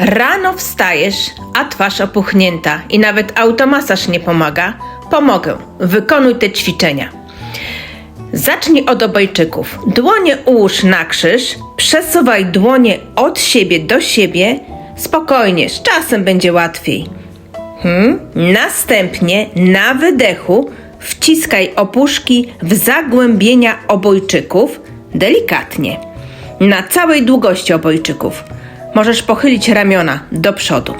Rano wstajesz, a twarz opuchnięta i nawet automasaż nie pomaga. Pomogę. Wykonuj te ćwiczenia. Zacznij od obojczyków. Dłonie ułóż na krzyż, przesuwaj dłonie od siebie do siebie. Spokojnie, z czasem będzie łatwiej. Hmm? Następnie na wydechu wciskaj opuszki w zagłębienia obojczyków delikatnie. Na całej długości obojczyków. Możesz pochylić ramiona do przodu.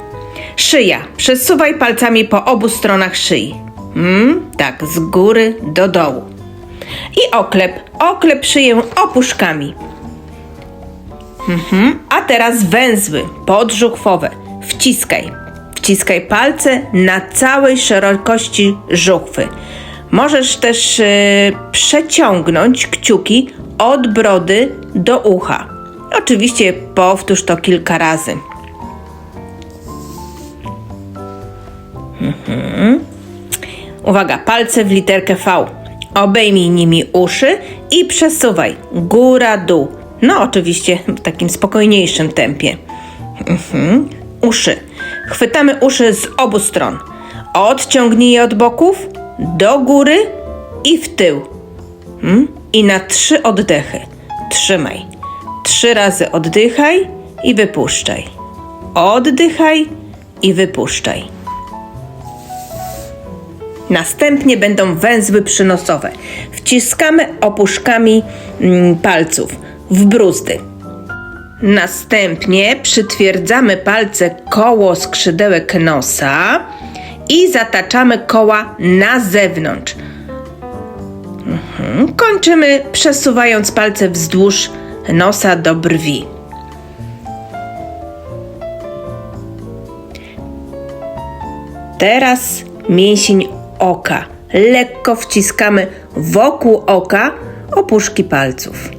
Szyja. Przesuwaj palcami po obu stronach szyi. Hmm? Tak, z góry do dołu. I oklep. Oklep szyję opuszkami. Mhm. A teraz węzły podżuchwowe. Wciskaj. Wciskaj palce na całej szerokości żuchwy. Możesz też yy, przeciągnąć kciuki od brody do ucha. Oczywiście powtórz to kilka razy. Mhm. Uwaga, palce w literkę V. Obejmij nimi uszy i przesuwaj góra, dół. No, oczywiście w takim spokojniejszym tempie. Mhm. Uszy. Chwytamy uszy z obu stron. Odciągnij je od boków, do góry i w tył. Mm? I na trzy oddechy. Trzymaj. Trzy razy oddychaj i wypuszczaj. Oddychaj i wypuszczaj. Następnie będą węzły przynosowe. Wciskamy opuszkami mm, palców w bruzdy. Następnie przytwierdzamy palce koło skrzydełek nosa i zataczamy koła na zewnątrz. Mhm. Kończymy przesuwając palce wzdłuż nosa do brwi. Teraz mięsień oka. Lekko wciskamy wokół oka opuszki palców.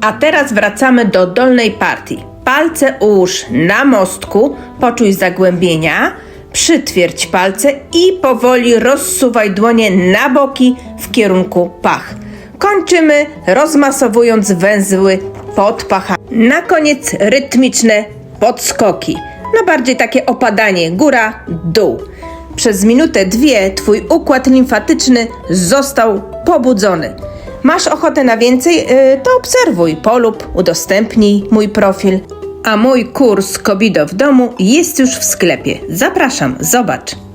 A teraz wracamy do dolnej partii. Palce ułóż na mostku, poczuj zagłębienia, przytwierdź palce i powoli rozsuwaj dłonie na boki w kierunku pach. Kończymy rozmasowując węzły pod pachami. Na koniec rytmiczne podskoki. No bardziej takie opadanie góra, dół. Przez minutę, dwie twój układ limfatyczny został pobudzony. Masz ochotę na więcej? Yy, to obserwuj, polub, udostępnij mój profil. A mój kurs Kobido w domu jest już w sklepie. Zapraszam, zobacz.